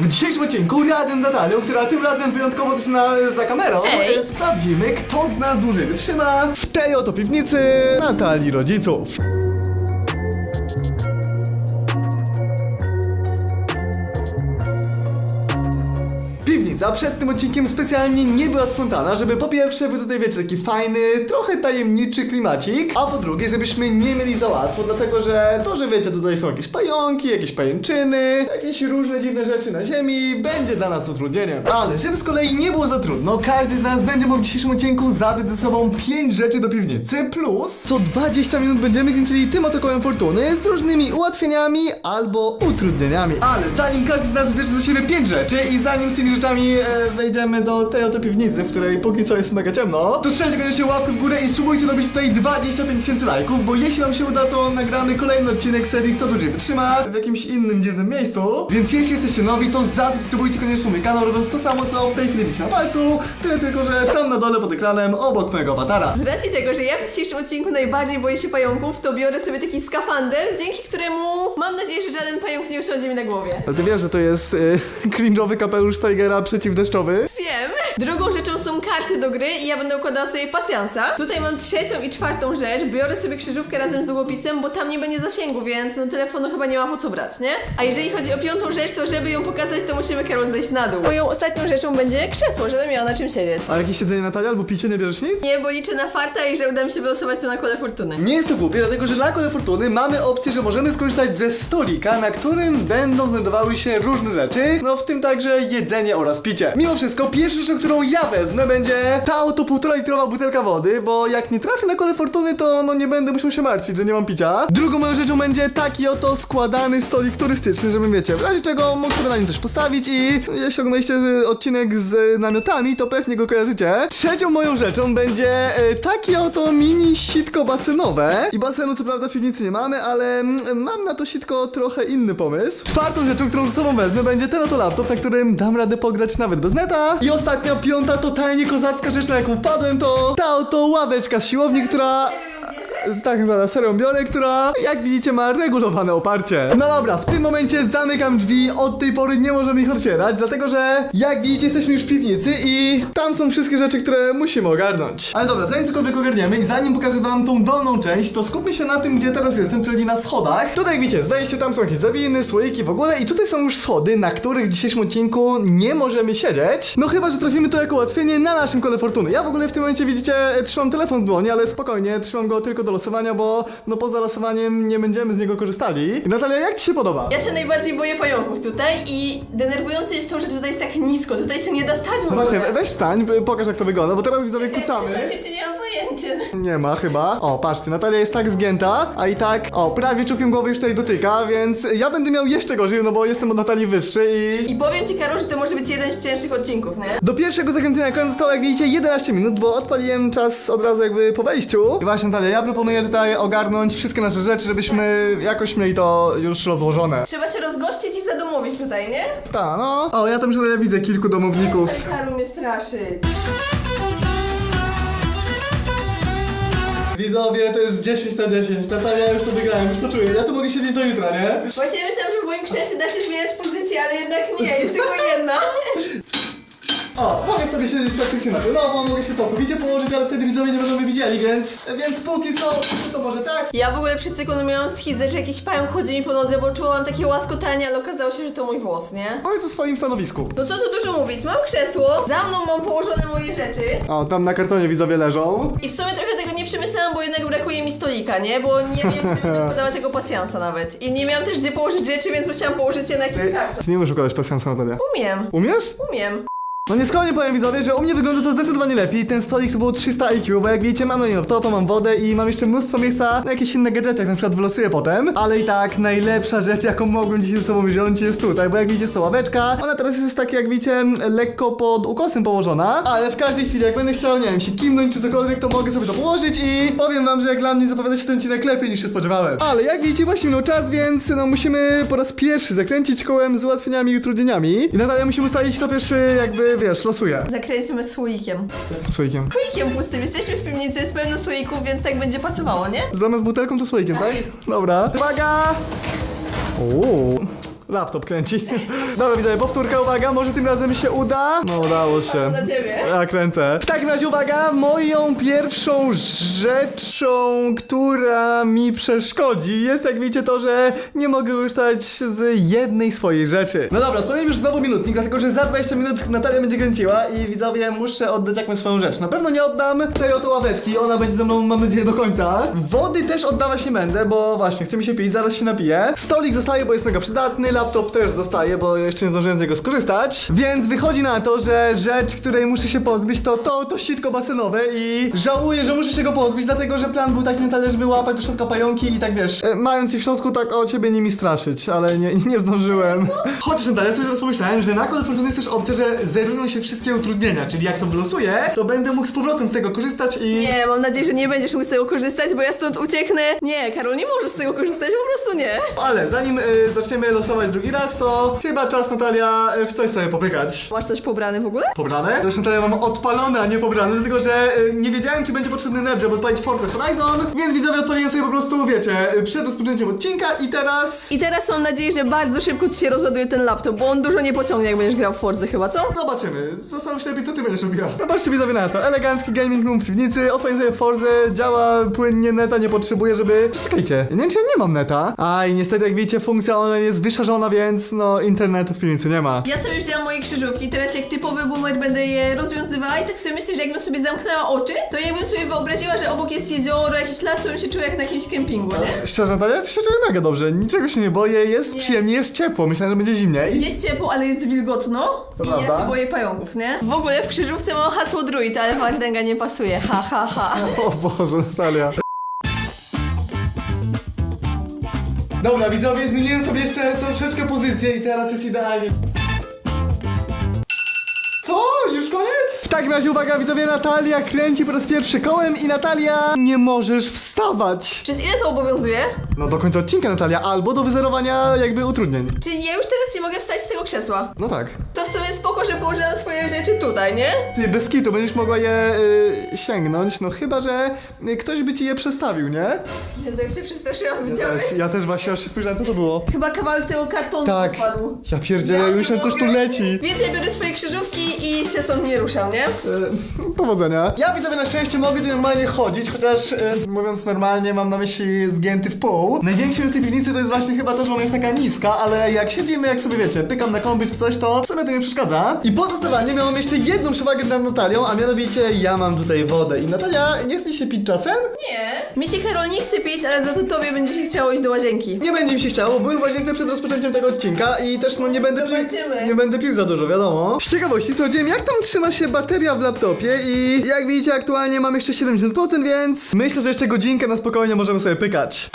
W dzisiejszym odcinku razem z Natalią, która tym razem wyjątkowo zaczyna e, za kamerą, Ej. e, sprawdzimy kto z nas dłużej wytrzyma w tej oto piwnicy Natalii rodziców. Piwnica przed tym odcinkiem specjalnie nie była sprzątana, żeby po pierwsze był tutaj wiecie taki fajny, trochę tajemniczy klimacik, a po drugie żebyśmy nie mieli za łatwo, dlatego że to, że wiecie tutaj są jakieś pająki, jakieś pajęczyny, jakieś różne dziwne rzeczy na ziemi, będzie dla nas utrudnieniem. Ale żeby z kolei nie było za trudno, każdy z nas będzie mógł w dzisiejszym odcinku zabrać ze sobą 5 rzeczy do piwnicy, plus co 20 minut będziemy kręcili tym oto kołem fortuny z różnymi ułatwieniami albo utrudnieniami. Ale zanim każdy z nas bierze do siebie 5 rzeczy i zanim z tymi rzeczami e, wejdziemy do tej oto piwnicy, w której póki co jest mega ciemno, to strzelcie koniecznie łapkę w górę i spróbujcie dobić tutaj 25 tysięcy lajków, bo jeśli wam się uda, to nagramy kolejny odcinek serii Kto dłużej wytrzyma w jakimś innym dziwnym miejscu. Więc jeśli jesteście nowi, to zasubskrybujcie koniecznie mój kanał, robiąc to samo, co w tej chwili widzicie na palcu, tyle tylko, że tam na dole pod ekranem, obok mojego awatara. Z racji tego, że ja w dzisiejszym odcinku najbardziej boję się pająków, to biorę sobie taki skafander, dzięki któremu mam nadzieję, że żaden pająk nie usiądzie mi na głowie. Ale ty wiesz, że to jest y, cringe'owy kapelusz Tigera przeciwdeszczowy? Wiem. Drugą rzeczą są karty do gry i ja będę układała sobie pasjansa. Tutaj mam trzecią i czwartą rzecz. Biorę sobie krzyżówkę razem z długopisem, bo tam nie będzie zasięgu, więc no telefonu chyba nie ma po co brać, nie? A jeżeli chodzi o piątą rzecz, to żeby ją pokazać, to musimy Karol zejść na dół. Moją ostatnią rzeczą będzie krzesło, żeby miała na czym siedzieć. A jakieś siedzenie Natalia albo picie, nie bierzesz nic? Nie, bo liczę na farta i że uda mi się wylosować to na kole fortuny. Nie jest to głupie, dlatego że dla Kole Fortuny mamy opcję, że możemy skorzystać ze stolika, na którym będą znajdowały się różne rzeczy, no w tym także jedzenie oraz picie. Mimo wszystko, pierwszą rzeczą, którą ja wezmę, będzie ta oto półtora litrowa butelka wody, bo jak nie trafię na Kole Fortuny, to no nie będę musiał się martwić, że nie mam picia. Drugą moją rzeczą będzie taki oto składany stolik turystyczny, żeby wiecie, w razie czego mógł sobie na nim coś postawić i jeśli oglądaliście odcinek z namiotami, to pewnie go kojarzycie. Trzecią moją rzeczą będzie y, takie oto mini sitko basenowe. I basenu co prawda w piwnicy nie mamy, ale mm, mam na to sitko trochę inny pomysł. Czwartą rzeczą, którą ze sobą wezmę, będzie ten oto laptop, na którym dam radę pograć nawet bez neta. I ostatnia, piąta, totalnie kozacka rzecz, na jaką wpadłem, to ta oto ławeczka z siłowni, która... Tak, chyba na serio biorę, która jak widzicie ma regulowane oparcie. No dobra, w tym momencie zamykam drzwi, od tej pory nie możemy ich otwierać, dlatego że jak widzicie jesteśmy już w piwnicy i tam są wszystkie rzeczy, które musimy ogarnąć. Ale dobra, zanim cokolwiek ogarniemy i zanim pokażę wam tą dolną część, to skupmy się na tym, gdzie teraz jestem, czyli na schodach. Tutaj widzicie, wejście, tam są jakieś zawiny, słoiki w ogóle i tutaj są już schody, na których w dzisiejszym odcinku nie możemy siedzieć. No chyba, że trafimy to jako ułatwienie na naszym kole fortuny. Ja w ogóle w tym momencie widzicie, trzymam telefon w dłoni, ale spokojnie, trzymam go tylko do losowania, bo no poza losowaniem nie będziemy z niego korzystali. Natalia, jak ci się podoba? Ja się najbardziej boję pająków tutaj i denerwujące jest to, że tutaj jest tak nisko, tutaj się nie da stać w No właśnie, weź stań, pokaż jak to wygląda, bo teraz widzowie kucamy. Ja się nie mam pojęcia. Nie ma chyba. O, patrzcie, Natalia jest tak zgięta, a i tak, o, prawie czubkiem głowy już tutaj dotyka, więc ja będę miał jeszcze gorzej, no bo jestem od Natalii wyższy i... I powiem ci, Karol, że to może być jeden z cięższych odcinków, nie? Do pierwszego zakręcenia kołem zostało, jak widzicie, 11 minut, bo odpaliłem czas od razu jakby po wejściu. I właśnie, Natalia, ja proponuję tutaj ogarnąć wszystkie nasze rzeczy, żebyśmy jakoś mieli to już rozłożone. Trzeba się rozgościć i zadomowić tutaj, nie? Ta, no. O, ja tam już widzę kilku domowników. Karol mnie straszyć. Widzowie, to jest 10 na 10. Natalia, ja już to wygrałem, już to czuję. Ja tu mogę siedzieć do jutra, nie? Właśnie myślałam, że w moim krześle da się zmieniać pozycję, ale jednak nie, jest tylko jedna. O, mogę sobie siedzieć praktycznie na pionowo, mogę się całkowicie położyć, ale wtedy widzowie nie będą mnie widzieli, więc... Więc póki co, to może tak. Ja w ogóle przed sekundą miałam schidzę, że jakiś pająk chodzi mi po nodze, bo czułam takie łaskotanie, ale okazało się, że to mój włos, nie? Powiedz o swoim stanowisku. No co tu dużo mówić, mam krzesło, za mną mam położone moje rzeczy O, tam na kartonie widzowie leżą. i w sumie trochę tego nie przemyślałam, bo jednak brakuje mi stolika, nie? Bo nie wiem, gdzie będę podała tego pasjansa nawet. I nie miałam też gdzie położyć rzeczy, więc musiałam położyć je na jakiś Ty, karton. ty nie umiesz układać pasjansa, Natalia. Umiem, Umiesz? umiem. No nieskromnie powiem widzowie, że u mnie wygląda to zdecydowanie lepiej. Ten stolik to było 300 IQ, bo jak widzicie mam na nim laptopa, mam wodę i mam jeszcze mnóstwo miejsca na jakieś inne gadżety, jak na przykład wylosuję potem. Ale i tak najlepsza rzecz, jaką mogłem dzisiaj ze sobą wziąć jest tutaj, bo jak widzicie jest to ławeczka. Ona teraz jest tak jak widzicie lekko pod ukosem położona, ale w każdej chwili jak będę chciał, nie wiem, się kimnąć czy cokolwiek, to mogę sobie to położyć i powiem wam, że jak dla mnie zapowiada się ten odcinek lepiej niż się spodziewałem. Ale jak widzicie właśnie minął czas, więc no musimy po raz pierwszy zakręcić kołem z ułatwieniami i utrudnieniami. I Natalia musimy ustalić kto pierwszy jakby, wiesz, losuje. Zakręcimy słoikiem. Słoikiem. Słoikiem pustym, jesteśmy w piwnicy, jest pełno słoików, więc tak będzie pasowało, nie? Zamiast butelką to słoikiem, tak? Dobra. Uwaga! Uuu. Laptop kręci. Dobra, widzę, powtórka, uwaga, może tym razem się uda? No, udało się. Na ciebie. Ja kręcę. W takim razie uwaga, moją pierwszą rzeczą, która mi przeszkodzi, jest jak widzicie to, że nie mogę korzystać z jednej swojej rzeczy. No dobra, sprawdzimy już znowu minutnik, dlatego że za 20 minut Natalia będzie kręciła i widzowie muszę oddać jakąś swoją rzecz. Na pewno nie oddam tej oto ławeczki, ona będzie ze mną mam nadzieję do końca. Wody też oddawać nie będę, bo właśnie chcę mi się pić, zaraz się napiję. Stolik zostaje, bo jest mega przydatny, laptop też zostaje, bo jeszcze nie zdążyłem z niego skorzystać. Więc wychodzi na to, że rzecz, której muszę się pozbyć to to, to sitko basenowe i żałuję, że muszę się go pozbyć, dlatego że plan był taki na tyle, żeby łapać do środka pająki i tak wiesz, e, mając je w środku tak o ciebie nimi straszyć, ale nie, nie zdążyłem. Chociaż Natalia, sobie teraz pomyślałem, że na Call of Fortune jest też opcja, że zerują się wszystkie utrudnienia, czyli jak to wylosuję, to będę mógł z powrotem z tego korzystać i... Nie, mam nadzieję, że nie będziesz mógł z tego korzystać, bo ja stąd ucieknę. Nie, Karol, nie możesz z tego korzystać, po prostu nie. Ale zanim y, zaczniemy losować drugi raz, to chyba czas Natalia y, w coś sobie popykać. Masz coś pobrane w ogóle? Pobrane? To już Natalia mam odpalone, a nie pobrane, dlatego że y, nie wiedziałem, czy będzie potrzebny net, żeby odpalić Forza Horizon, więc widzowie odpaliłem sobie po prostu, wiecie, y, przed rozpoczęciem odcinka i teraz... I teraz mam nadzieję, że bardzo szybko ci się rozładuje ten laptop, bo on dużo nie pociągnie, jak będziesz grał w Forza chyba, co? Zobaczymy. Zastanów się lepiej, co ty będziesz robiła. Zobaczcie widzowie na to. Elegancki gaming room w piwnicy, odpaliłem sobie Forzę, działa płynnie, neta nie potrzebuję, żeby... Czekajcie, nie wiem, czy ja nie mam neta. A i niestety, jak widzicie, funkcja online jest wyszarzona, więc no, internetu w piwnicy nie ma. Ja sobie wzięłam moje krzyżówki, teraz jak typowy boomer będę je rozwiązywała i tak sobie myślę, że jakbym sobie zamknęła oczy, to jakbym sobie wyobraziła, że obok jest jezioro, jakiś las, to bym się czuła jak na jakimś kempingu, nie? Szczerze, Natalia, ja się czuję mega dobrze. Niczego się nie boję, jest Nie. przyjemnie, jest ciepło. Myślałem, że będzie zimniej. Jest ciepło, ale jest wilgotno To i prawda. ja się boję pająków, nie? W ogóle w krzyżówce mam hasło druid, ale Wardęga nie pasuje, ha ha ha. O Boże, Natalia. Dobra, widzowie, zmieniłem sobie jeszcze troszeczkę pozycję i teraz jest idealnie. Co? Już koniec? W takim razie uwaga, widzowie, Natalia kręci po raz pierwszy kołem i Natalia nie możesz wstawać. Przez ile to obowiązuje? No do końca odcinka, Natalia, albo do wyzerowania jakby utrudnień. Czyli ja już teraz nie mogę wstać z tego krzesła. No tak. To w sumie spoko, że położyłam swoje rzeczy tutaj, nie? Ty, bez kitu, będziesz mogła je y, sięgnąć, no chyba, że y, ktoś by ci je przestawił, nie? Jezu, jak się przestraszyłam, Ja widziałeś? też, ja też właśnie aż się spojrzałem, co to było. Chyba kawałek tego kartonu Tak. odpadł. Ja pierdzielę, nie myślę, że coś tu mogę. leci. Więc ja biorę swoje krzyżówki i się stąd nie ruszam, nie? E, powodzenia. Ja widzowie na szczęście mogę tu normalnie chodzić, chociaż e, mówiąc normalnie mam na myśli zgięty w pół. Największym z tej piwnicy to jest właśnie chyba to, że ona jest taka niska, ale jak siedzimy, jak sobie wiecie, pykam na kombi czy coś, to sobie to nie przeszkadza. I poza zdawaniem miałam jeszcze jedną przewagę nad Natalią, a mianowicie ja mam tutaj wodę. I Natalia, nie chce się pić czasem? Nie. Mi się Karol nie chce pić, ale za to tobie będzie się chciało iść do łazienki. Nie będzie mi się chciało, byłem w łazience przed rozpoczęciem tego odcinka i też no nie będę pił, nie będę pił za dużo, wiadomo. Z ciekawości sprawdziłem jak tam trzyma się bateria w laptopie i jak widzicie aktualnie mam jeszcze 70%, więc myślę, że jeszcze godzinkę na spokojnie możemy sobie pykać.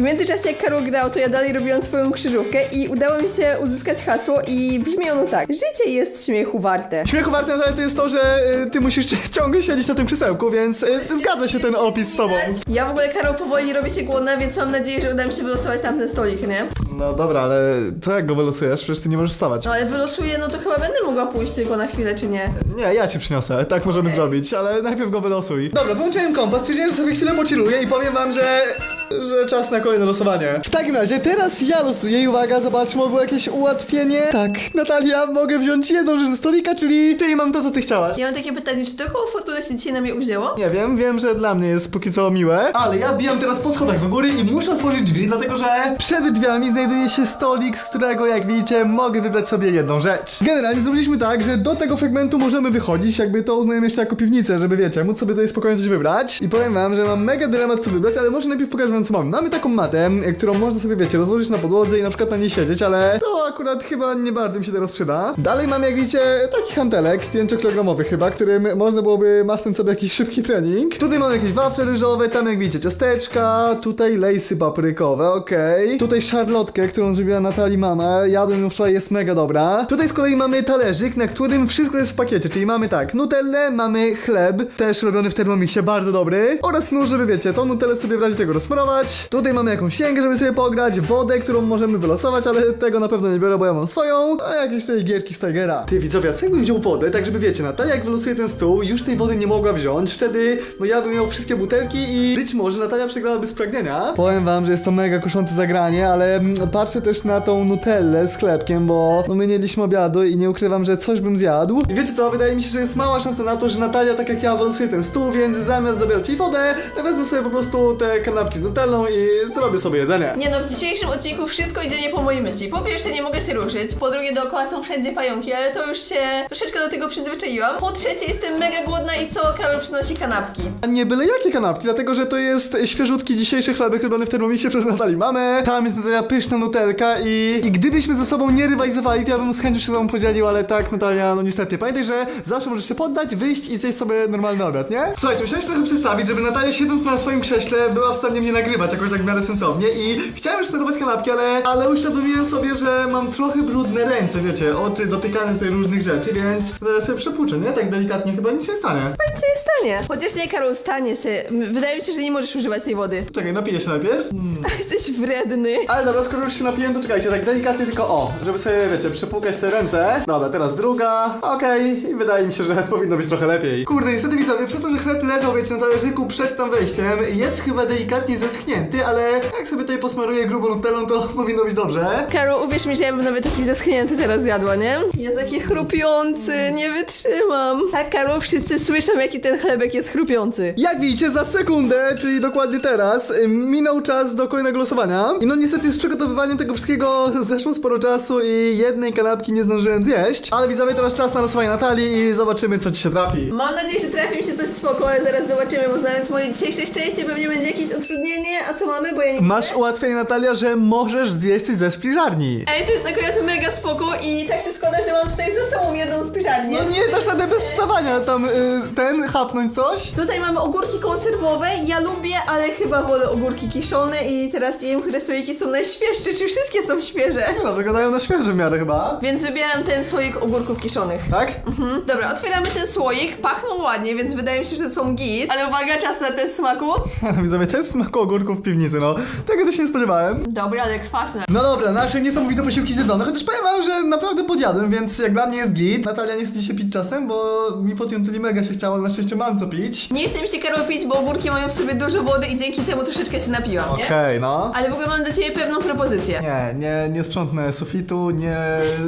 W międzyczasie jak Karol grał, to ja dalej robiłam swoją krzyżówkę i udało mi się uzyskać hasło i brzmi ono tak. Życie jest śmiechu warte. Śmiechu warte ale to jest to, że y, ty musisz ciągle siedzieć na tym krzesełku, więc y, zgadza się ten opis z tobą. Ja w ogóle Karol powoli robi się głodna, więc mam nadzieję, że uda mi się wylosować tamten stolik, nie? No dobra, ale co jak go wylosujesz? Przecież ty nie możesz wstawać. No ale wylosuję, no to chyba będę mogła pójść tylko na chwilę, czy nie? Nie, ja ci przyniosę, tak możemy zrobić, ale najpierw go wylosuj. Dobra, wyłączyłem kompas, stwierdziłem, że sobie chwilę pociluję i powiem wam, że... że czas na kolejne losowanie. W takim razie, teraz ja losuję i uwaga, zobaczmy, było jakieś ułatwienie. Tak, Natalia, mogę wziąć jedną rzecz ze stolika, czyli... czyli mam to, co ty chciałaś. Ja mam takie pytanie, czy to koło się dzisiaj na mnie uwzięło? Nie wiem, wiem, że dla mnie jest póki co miłe. Ale ja bijam teraz po schodach do góry i muszę otworzyć drzwi, dlatego że przed drzwiami znajduje się stolik, z którego jak widzicie mogę wybrać sobie jedną rzecz. Generalnie zrobiliśmy tak, że do tego fragmentu możemy wychodzić, jakby to uznajemy jeszcze jako piwnicę, żeby wiecie, móc sobie tutaj spokojnie coś wybrać. I powiem wam, że mam mega dylemat co wybrać, ale może najpierw pokażę wam co mamy. Mamy taką matę, e, którą można sobie wiecie, rozłożyć na podłodze i na przykład na niej siedzieć, ale to akurat chyba nie bardzo mi się teraz przyda. Dalej mamy jak widzicie taki hantelek, 5-kilogramowy chyba, którym można byłoby machnąć sobie jakiś szybki trening. Tutaj mamy jakieś wafle ryżowe, tam jak widzicie ciasteczka, tutaj lejsy paprykowe, okej. Tutaj szarlotkę którą zrobiła Natalii mama. Jadłem ją wczoraj, jest mega dobra. Tutaj z kolei mamy talerzyk, na którym wszystko jest w pakiecie, czyli mamy tak, nutellę, mamy chleb, też robiony w Thermomixie, bardzo dobry. Oraz nóż, żeby wiecie, tą nutellę sobie w razie czego rozsmarować. Tutaj mamy jakąś sięgę, żeby sobie pograć, wodę, którą możemy wylosować, ale tego na pewno nie biorę, bo ja mam swoją. A jakieś tutaj gierki z Tigera. Ty widzowie, a jakbym wziął wodę, tak żeby wiecie, Natalia jak wylosuje ten stół, już tej wody nie mogła wziąć, wtedy no ja bym miał wszystkie butelki i być może Natalia przegrałaby z pragnienia. Powiem wam, że jest to mega kuszące zagranie, ale mm, patrzę też na tą nutellę z chlebkiem, bo no my nie jedliśmy obiadu i nie ukrywam, że coś bym zjadł. I wiecie co, wydaje mi się, że jest mała szansa na to, że Natalia tak jak ja wylosuje ten stół, więc zamiast zabierać jej wodę, wezmę sobie po prostu te kanapki z nutellą i zrobię sobie jedzenie. Nie no, w dzisiejszym odcinku wszystko idzie nie po mojej myśli. Po pierwsze nie mogę się ruszyć, po drugie dookoła są wszędzie pająki, ale to już się troszeczkę do tego przyzwyczaiłam. Po trzecie jestem mega głodna i co, Karol przynosi kanapki. A nie byle jakie kanapki, dlatego że to jest świeżutki dzisiejszy chlebek robiony w Thermomixie przez Natalii Mamy. Tam jest Natalia pyszna nutelka i, i gdybyśmy ze sobą nie rywalizowali, to ja bym z chęcią się z tobą podzielił, ale tak Natalia, no niestety. Pamiętaj, że zawsze możesz się poddać, wyjść i zjeść sobie normalny obiad, nie? Słuchajcie, musiałem się trochę przedstawić, żeby Natalia siedząc na swoim krześle była w stanie mnie nagrywać jakoś tak w miarę sensownie i chciałem już sterować kanapki, ale, ale uświadomiłem sobie, że mam trochę brudne ręce, wiecie, od dotykania tutaj różnych rzeczy, więc zaraz sobie przepłuczę, nie? Tak delikatnie chyba nic się nie stanie. Nic się nie stanie. Chociaż nie, Karol, stanie się. M- Wydaje mi się, że nie możesz używać tej wody. Czekaj, napiję się najpierw. Hmm. Jesteś wredny. Ale dobra, skoro już się napiłem, to czekajcie, tak delikatnie tylko o, żeby sobie, wiecie, przepłukać te ręce. Dobra, teraz druga, okej, i wydaje mi się, że powinno być trochę lepiej. Kurde, niestety widzowie, przez to, że chleb leżał, wiecie, na talerzyku przed tam wejściem, jest chyba delikatnie zeschnięty, ale jak sobie tutaj posmaruję grubo nutellą, to powinno być dobrze. Karol, uwierz mi, że ja bym nawet taki zeschnięty teraz zjadła, nie? Ja taki chrupiący, nie wytrzymam. Tak, Karol, wszyscy słyszą, jaki ten chlebek jest chrupiący. Jak widzicie, za sekundę, czyli dokładnie teraz, y, minął czas do kolejnego losowania. I no niestety z przygotowywaniem tego wszystkiego zeszło sporo czasu i jednej kanapki nie zdążyłem zjeść. Ale widzowie, teraz czas na losowanie Natalii i zobaczymy, co ci się trafi. Mam nadzieję, że trafi mi się coś spoko, ale zaraz zobaczymy, bo znając moje dzisiejsze szczęście pewnie będzie jakieś utrudnienie, a co mamy, bo ja nie Masz widzę. ułatwienie, Natalia, że możesz zjeść coś ze szpiżarni. Ej, to jest akurat mega spoko i tak się składa, że mam tutaj ze sobą jedną spiżarnię. No nie dasz rady bez wstawania tam y, ten, chapnąć coś? Tutaj mamy ogórki konserwowe, ja lubię, ale chyba wolę ogórki kiszone i teraz nie wiem, które słoiki są najświeższe, czy wszystkie są świeże. No, wyglądają na świeże w miarę chyba. Więc wybieram ten słoik ogórków kiszonych. Tak? Mhm. Dobra, otwieramy ten słoik, pachną ładnie, więc wydaje mi się, że są git. Ale uwaga, czas na test smaku. Widzowie, ten smak ogórków w piwnicy, no. Tego się nie spodziewałem. Dobra, ale kwaśne. No dobra, nasze niesamowite posiłki zjedzone, chociaż powiem wam, że naprawdę podjadłem, więc jak dla mnie jest git. Natalia nie chce się pić czasem, bo mi po tym tyle mega się chciało, na szczęście mam co pić. Nie chcę mi się Karol pić, bo ogórki mają w sobie dużo wody i dzięki temu troszeczkę się napiłam, nie? Okej, no. Ale w ogóle mam do ciebie pewną propozycję. Nie, nie, nie sprzątnę sufitu, nie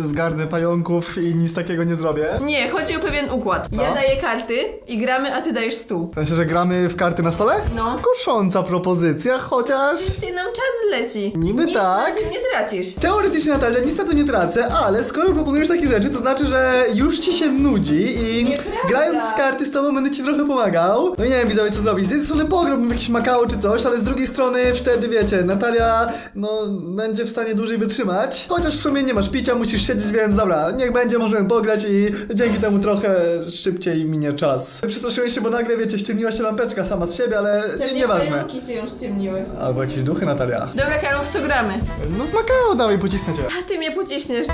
zgarnę pająków i nic takiego nie zrobię. Nie, chodzi o pewien układ. Ja No. daję karty i gramy, a ty dajesz stół. W sensie, że gramy w karty na stole? No. Kusząca propozycja, chociaż... Szybciej nam czas leci. Niby Nic tak. na tym nie tracisz. Teoretycznie Natalia, niestety nie tracę, ale skoro proponujesz takie rzeczy, to znaczy, że już ci się nudzi i Nieprawda. grając w karty z tobą będę ci trochę pomagał. No i nie wiem widzowie co zrobić. Z jednej strony pograłbym w jakiś Makao czy coś, ale z drugiej strony wtedy wiecie, Natalia no będzie w stanie dłużej wytrzymać. Chociaż w sumie nie masz picia, musisz siedzieć, więc dobra, niech będzie, możemy pograć i dzięki temu trochę szybciej minie czas. Przestraszyłem się, bo nagle wiecie, ściemniła się lampeczka sama z siebie, ale nie, nieważne. pająki cię ją ściemniły. Albo jakieś duchy Natalia. Dobra, Karol, w co gramy? No w Makao dawaj pocisnę cię. A ty mnie pociśniesz.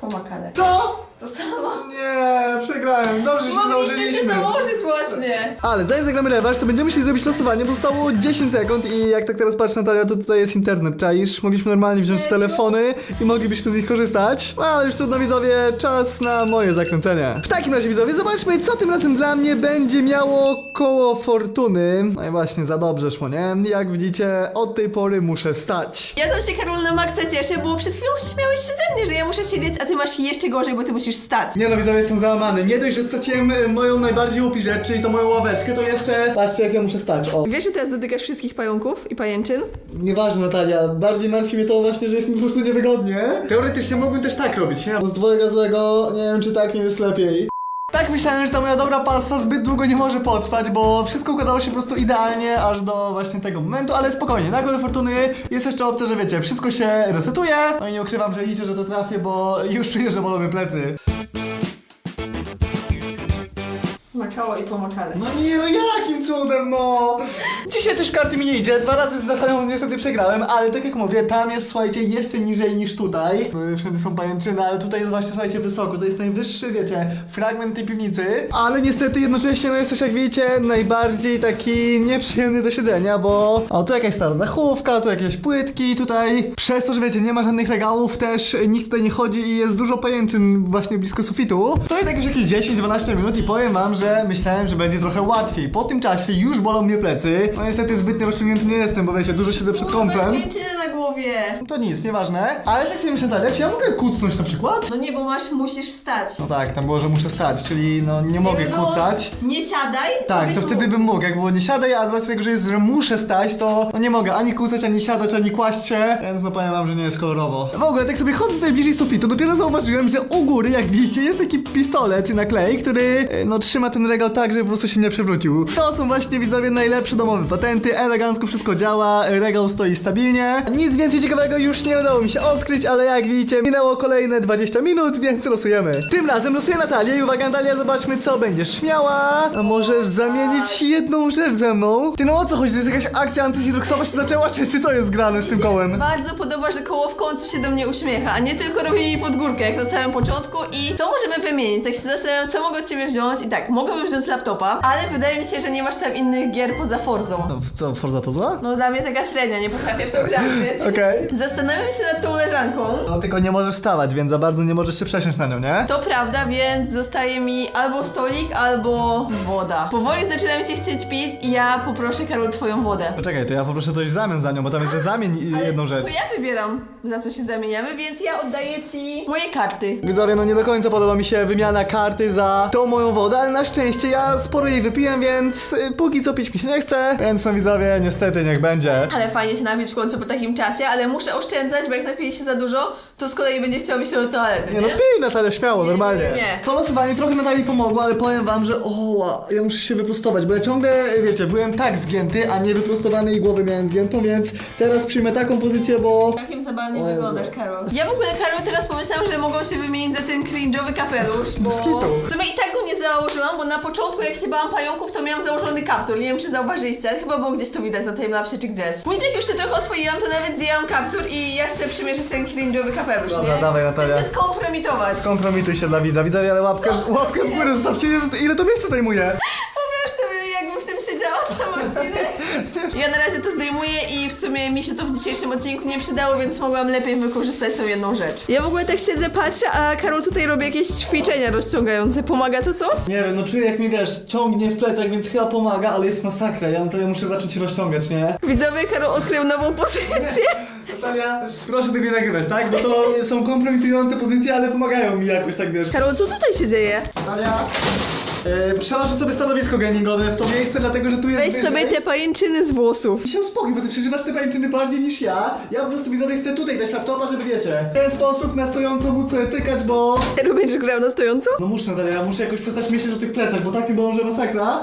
Pomakane. Co? To samo. Nie, przegrałem. Dobrze że się Mogliście się założyliśmy. założyć właśnie. Ale zanim zagramy rewanż, to będziemy musieli zrobić losowanie, bo zostało 10 sekund i jak tak teraz patrzę Natalia, to tutaj jest internet, czaisz? Mogliśmy normalnie wziąć Serio? telefony i moglibyśmy z nich korzystać. No, ale już trudno widzowie, czas na moje zakręcenie. W takim razie widzowie, zobaczmy co tym razem dla mnie będzie miało koło fortuny. No i właśnie, za dobrze szło, nie? Jak widzicie, od tej pory muszę stać. Ja tam się Karol na maksa cieszę, bo przed chwilą śmiałeś się ze mnie, że ja muszę siedzieć, a ty masz jeszcze gorzej, bo ty musisz stać. Nie no widzowie, jestem załamany. Nie dość, że straciłem e, moją najbardziej łupi rzecz, czyli to moją ławeczkę, to jeszcze... Patrzcie jak ja muszę stać, o. Wiesz, że teraz dotykasz wszystkich pająków i pajęczyn? Nieważne Natalia, bardziej martwi mnie to właśnie, że jest mi po prostu niewygodnie. Teoretycznie mógłbym też tak robić, nie? Z dwojga złego, nie wiem czy tak nie jest lepiej. Tak myślałem, że ta moja dobra pasta zbyt długo nie może potrwać, bo wszystko układało się po prostu idealnie aż do właśnie tego momentu, ale spokojnie, na gole fortuny jest jeszcze opcja, że wiecie, wszystko się resetuje. No i nie ukrywam, że liczę, że to trafię, bo już czuję, że bolą mnie plecy. Kakao i pomoczale. No nie, no jakim cudem, no! Dzisiaj też karty mi nie idzie, dwa razy z Natalią niestety przegrałem, ale tak jak mówię, tam jest, słuchajcie, jeszcze niżej niż tutaj. No, wszędzie są pajęczyny, ale tutaj jest właśnie, słuchajcie, wysoko, to jest najwyższy, wiecie, fragment tej piwnicy. Ale niestety jednocześnie, no jest też, jak widzicie, najbardziej taki nieprzyjemny do siedzenia, bo... O, tu jakaś stara dachówka, tu jakieś płytki, tutaj... Przez to, że wiecie, nie ma żadnych regałów, też nikt tutaj nie chodzi i jest dużo pajęczyn właśnie blisko sufitu. To i tak już jakieś 10-12 minut i powiem wam, że myślałem, że będzie trochę łatwiej. Po tym czasie już bolą mnie plecy. No niestety zbytnio rozciągnięty nie jestem, bo wiecie, dużo siedzę przed kąpem. pajęczyny na głowie. To nic, nieważne. Ale tak sobie myślę dalej, czy ja mogę kucnąć na przykład? No nie, bo masz, musisz stać. No tak, tam było, że muszę stać, czyli no nie mogę Jakby było, kucać. Nie siadaj. Tak, to wtedy bym mógł, jak było nie siadaj, a z racji tego, że jest, że muszę stać, to no nie mogę ani kucać, ani siadać, ani kłaść się, więc no powiem wam, że nie jest kolorowo. W ogóle, tak sobie chodzę tutaj bliżej sufitu, dopiero zauważyłem, że u góry, jak widzicie, jest taki pistolet na klej, który e, no trzyma ten regał tak, żeby po prostu się nie przewrócił. To są właśnie, widzowie, najlepsze domowe patenty, elegancko wszystko działa, regał stoi stabilnie. Nic więcej ciekawego już nie udało mi się odkryć, ale jak widzicie, minęło kolejne 20 minut, więc losujemy. Tym razem losuję Natalię i uwaga Natalia, zobaczmy co będziesz miała. A możesz zamienić jedną rzecz ze mną. Ty no o co chodzi? To jest jakaś akcja antycidroxowa się zaczęła, czy, czy co jest grane z tym kołem? Bardzo podoba, że koło w końcu się do mnie uśmiecha, a nie tylko robi mi podgórkę, jak na samym początku. I co możemy wymienić? Tak się zastanawiam, co mogę od ciebie wziąć. I tak, mogłabym wziąć laptopa, ale wydaje mi się, że nie masz tam innych gier poza Forzą. No, co, Forza to zła? No dla mnie taka średnia, nie potrafię w to grać, więc... Okej. Zastanawiam się nad tą leżanką. No tylko nie możesz stawać, więc za bardzo nie możesz się przesiąść na nią, nie? To prawda, więc zostaje mi albo stolik, albo woda. Powoli zaczyna mi się chcieć pić i ja poproszę Karol twoją wodę. Poczekaj, to ja poproszę coś w zamian za nią, bo tam jeszcze zamień Ale jedną rzecz. To ja wybieram, za co się zamieniamy, więc ja oddaję ci moje karty. Widzowie, no nie do końca podoba mi się wymiana karty za tą moją wodę, ale na szczęście ja sporo jej wypiłem, więc y, póki co pić mi się nie chce, więc no widzowie, niestety niech będzie. Ale fajnie się napić w końcu po takim czasie, ale muszę oszczędzać, bo jak napiję się za dużo, to z kolei będzie chciał mi się do toalety, Nie nie? no pij Natalia śmiało, Nie, normalnie. nie, nie. To losowanie trochę Natalii pomogło, ale powiem wam, że oła, ja muszę się wyprostować, bo ja ciągle, wiecie, byłem tak zgięty, a nie wyprostowany i głowę miałem zgiętą, więc teraz przyjmę taką pozycję, bo... Jakim zabawnie O Jezu. wyglądasz, Karol. Ja w ogóle, Karol, teraz pomyślałam, że mogą się wymienić za ten cringe'owy kapelusz, bo... Bez kitu. W sumie i tak go nie założyłam, bo na początku, jak się bałam pająków, to miałam założony kaptur. Nie wiem, czy zauważyliście, ale chyba było gdzieś to widać na timelapsie czy gdzieś. Później, jak już się trochę oswoiłam, to nawet zdjęłam kaptur i ja chcę przymierzyć ten cringe'owy kapelusz, Dobra, nie? dawaj, Natalia. Chcę się skompromitować. Kompromituj się dla widza, widzowie, ale łapkę, łapkę w górę zostawcie, ile to miejsce zajmuje? Ja na razie to zdejmuję i w sumie mi się to w dzisiejszym odcinku nie przydało, więc mogłam lepiej wykorzystać tą jedną rzecz. Ja w ogóle tak siedzę, patrzę, a Karol tutaj robi jakieś ćwiczenia rozciągające. Pomaga to coś? Nie wiem, no czuję jak mi wiesz, ciągnie w plecach, więc chyba pomaga, ale jest masakra, ja Natalia muszę zacząć się rozciągać, nie? Widzowie, Karol odkrył nową pozycję. Natalia, proszę tego nie nagrywać, tak? Bo to są kompromitujące pozycje, ale pomagają mi jakoś, tak wiesz. Karol, co tutaj się dzieje? Natalia, yy, przenoszę sobie stanowisko gamingowe w to miejsce, dlatego że tu jest Weź wyżej. sobie te pajęczyny z włosów. I się uspokój, bo ty przeżywasz te pajęczyny bardziej niż ja. Ja po prostu widzowie chcę tutaj dać laptopa, żeby wiecie, w ten sposób na stojąco móc sobie pykać, bo... Karol, będziesz grał na stojąco? No muszę ja muszę jakoś przestać myśleć o tych plecach, bo tak mi bolą, że masakra.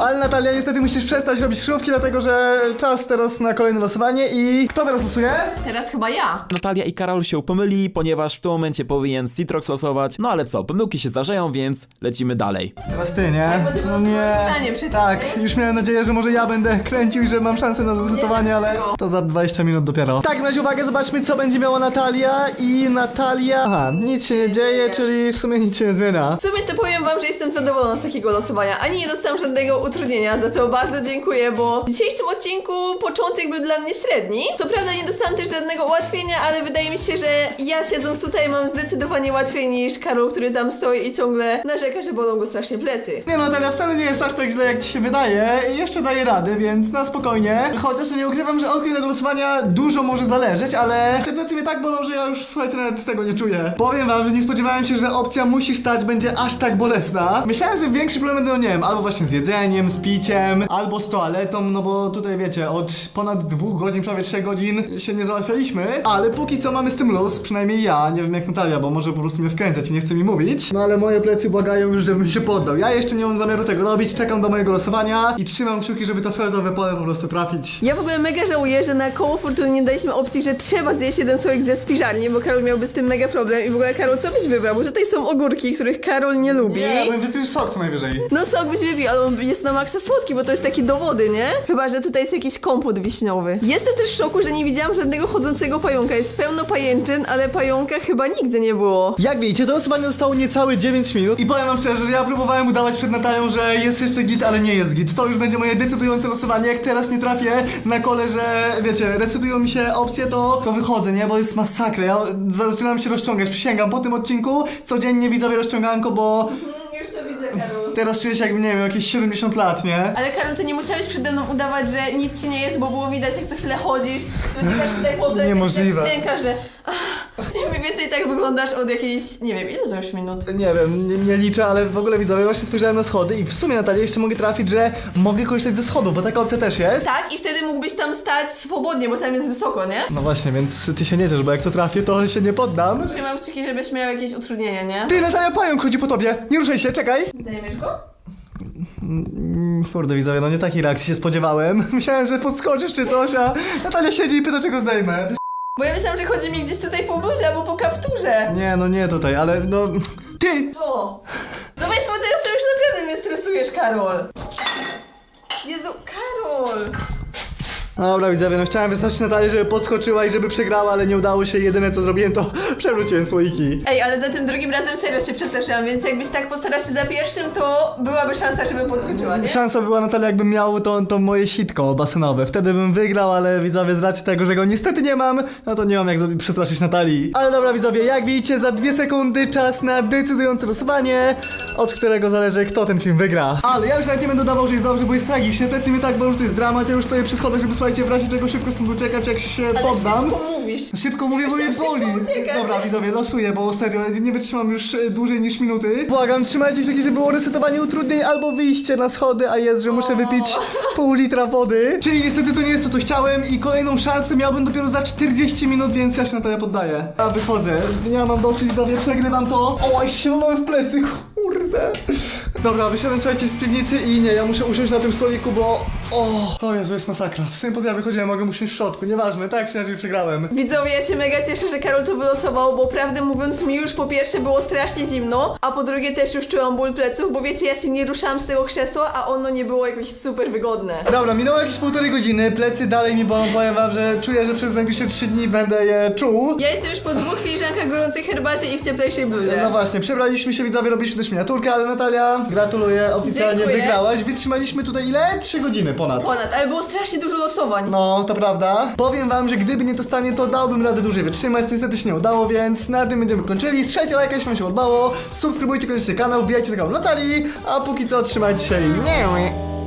Ale Natalia, niestety musisz przestać robić szówki, dlatego że czas teraz na kolejne losowanie i kto teraz losuje? Teraz chyba ja. Natalia i Karol się pomyli, ponieważ w tym momencie powinien Citrox losować. No ale co, pomyłki się zdarzają, więc lecimy dalej. Teraz ty, nie? bo ty No było nie. twoje zdanie przecież, Tak, nie? już miałem nadzieję, że może ja będę kręcił i że mam szansę na zdecydowanie, ale no. to za 20 minut dopiero. Tak, na razie uwagę, zobaczmy co będzie miała Natalia i Natalia... Aha, nic się nie dzieje, czyli w sumie nic się nie zmienia. W sumie to powiem wam, że jestem zadowolona z takiego losowania. Ani nie dostałam żadnego utrudnienia, za co bardzo dziękuję, bo w dzisiejszym odcinku początek był dla mnie średni. Co prawda nie dostałam też żadnego ułatwienia, ale wydaje mi się, że ja siedząc tutaj mam zdecydowanie łatwiej niż Karol, który tam stoi i ciągle narzeka, że bolą go strasznie plecy. Nie no, Natalia wcale nie jest aż tak źle, jak ci się wydaje. Jeszcze daje radę, więc na spokojnie. Chociaż nie ukrywam, że od tego głosowania dużo może zależeć, ale te plecy mnie tak bolą, że ja już, słuchajcie, nawet tego nie czuję. Powiem wam, że nie spodziewałem się, że opcja musisz stać będzie aż tak bolesna. Myślałem, że większy problem będą, nie wiem, albo właśnie z jedzeniem, jedzeniem, z piciem, albo z toaletą, no bo tutaj wiecie, od ponad dwóch godzin, prawie trzech godzin się nie załatwialiśmy, ale póki co mamy z tym luz, przynajmniej ja, nie wiem jak Natalia, bo może po prostu mnie wkręcać i nie chce mi mówić, no ale moje plecy błagają już, żebym się poddał. Ja jeszcze nie mam zamiaru tego robić, czekam do mojego losowania i trzymam kciuki, żeby to fioletowe pole po prostu trafić. Ja w ogóle mega żałuję, że na koło fortuny nie daliśmy opcji, że trzeba zjeść jeden słoik ze spiżarni, bo Karol miałby z tym mega problem. I w ogóle Karol, co byś wybrał? Bo tutaj są ogórki, których Karol nie lubi. Nie, ja bym wypił sok co najwyżej. No sok byś wypił, ale on jest na maksa słodki, bo to jest taki do wody, nie? Chyba, że tutaj jest jakiś kompot wiśniowy. Jestem też w szoku, że nie widziałam żadnego chodzącego pająka. Jest pełno pajęczyn, ale pająka chyba nigdy nie było. Jak widzicie, to losowanie zostało niecałe 9 minut i powiem wam szczerze, że ja próbowałem udawać przed Natalią, że jest jeszcze git, ale nie jest git. To już będzie moje decydujące losowanie. Jak teraz nie trafię na kole, że wiecie, resetują mi się opcje, to, to wychodzę, nie? Bo jest masakra. Ja zaczynam się rozciągać, przysięgam. Po tym odcinku codziennie widzowie rozciąganko, bo teraz czuję się jakbym, nie wiem, jakieś 70 lat, nie? Ale Karol, ty nie musiałeś przede mną udawać, że nic ci nie jest, bo było widać, jak co chwilę chodzisz. Masz tutaj plecach, Niemożliwe. Stęka, że... Ach, mniej więcej tak wyglądasz od jakiejś... Nie wiem, ile to już minut? Nie wiem, nie, nie liczę, ale w ogóle widzowie, właśnie spojrzałem na schody i w sumie Natalia jeszcze mogę trafić, że mogę korzystać ze schodów, bo taka opcja też jest. Tak, i wtedy mógłbyś tam stać swobodnie, bo tam jest wysoko, nie? No właśnie, więc ty się nie ciesz, bo jak to trafię, to się nie poddam. Trzymam kciuki, żebyś miał jakieś utrudnienia, nie? Ty, Natalia, pająk chodzi po tobie! Nie ruszaj się, czekaj! Zdejmiesz go? Mm, Kurde widzowie, no nie takiej reakcji się spodziewałem. Myślałem, że podskoczysz czy coś, a Natalia siedzi i pyta, czego zdejmę. Bo ja myślałam, że chodzi mi gdzieś tutaj po bluzie albo po kapturze. Nie, no nie tutaj, ale no... Ty! Co? No weź, bo teraz to już naprawdę mnie stresujesz, Karol. Jezu, Karol! Dobra widzowie, no chciałem wyznaczyć Natalię, żeby podskoczyła i żeby przegrała, ale nie udało się. Jedyne co zrobiłem to przewróciłem słoiki. Ej, ale za tym drugim razem serio się przestraszyłam, więc jakbyś tak postarał się za pierwszym, to byłaby szansa, żeby podskoczyła, nie? Szansa była Natalia, jakbym miał to, to moje sitko basenowe. Wtedy bym wygrał, ale widzowie z racji tego, że go niestety nie mam, no to nie mam jak zrobić- przestraszyć Natalii. Ale dobra widzowie, jak widzicie, za dwie sekundy czas na decydujące losowanie, od którego zależy kto ten film wygra. Ale ja już nawet nie będę dodawał, że jest dobrze, bo jest tragicznie. Plecy mnie tak bolą, że to jest dramat. Ja już stoję przy schodach, żeby słuchajcie, w razie czego szybko stąd uciekać, jak się Ale poddam. szybko mówisz. Szybko mówię, bo mnie boli. uciekać. Dobra, widzowie, losuję, bo serio, nie wytrzymam już e, dłużej niż minuty. Błagam, trzymajcie się, żeby było resetowanie utrudnień albo wyjście na schody, a jest, że muszę wypić pół litra wody. Czyli niestety to nie jest to, co chciałem i kolejną szansę miałbym dopiero za 40 minut, więc ja się na to ja poddaję. Ja wychodzę. Ja mam dosyć, widzowie, przegrywam to. O, aż się w plecy, kurde. Dobra, wysiadłem, słuchajcie, z piwnicy i nie, ja muszę usiąść na tym stoliku, bo... O, o Jezu, jest masakra. W sumie poza ja wychodziłem, mogę usiąść w środku, nieważne, tak czy inaczej przegrałem. Widzowie, ja się mega cieszę, że Karol to wylosował, bo prawdę mówiąc mi już po pierwsze było strasznie zimno, a po drugie też już czułam ból pleców, bo wiecie, ja się nie ruszałam z tego krzesła, a ono nie było jakoś super wygodne. Dobra, minęło jakieś półtorej godziny, plecy dalej mi bolą, powiem wam, że czuję, że przez najbliższe 3 dni będę je czuł. Ja jestem już po dwóch filiżankach gorącej herbaty i w cieplejszej bluzie. No właśnie, przebraliśmy się, widzowie, robiliśmy też miniaturkę, ale Natalia, gratuluję, oficjalnie Dziękuję. wygrałaś. Wytrzymaliśmy tutaj ile? 3 godziny ponad. Ponad, ale było strasznie dużo losowań. No, to prawda. Powiem wam, że gdyby nie to stanie, to dałbym radę dłużej wytrzymać. Niestety się nie udało, więc na tym będziemy kończyli. Strzelajcie lajka, jeśli wam się podobało. Subskrybujcie koniecznie kanał, wbijajcie na kanał Natalii, a póki co trzymajcie się i...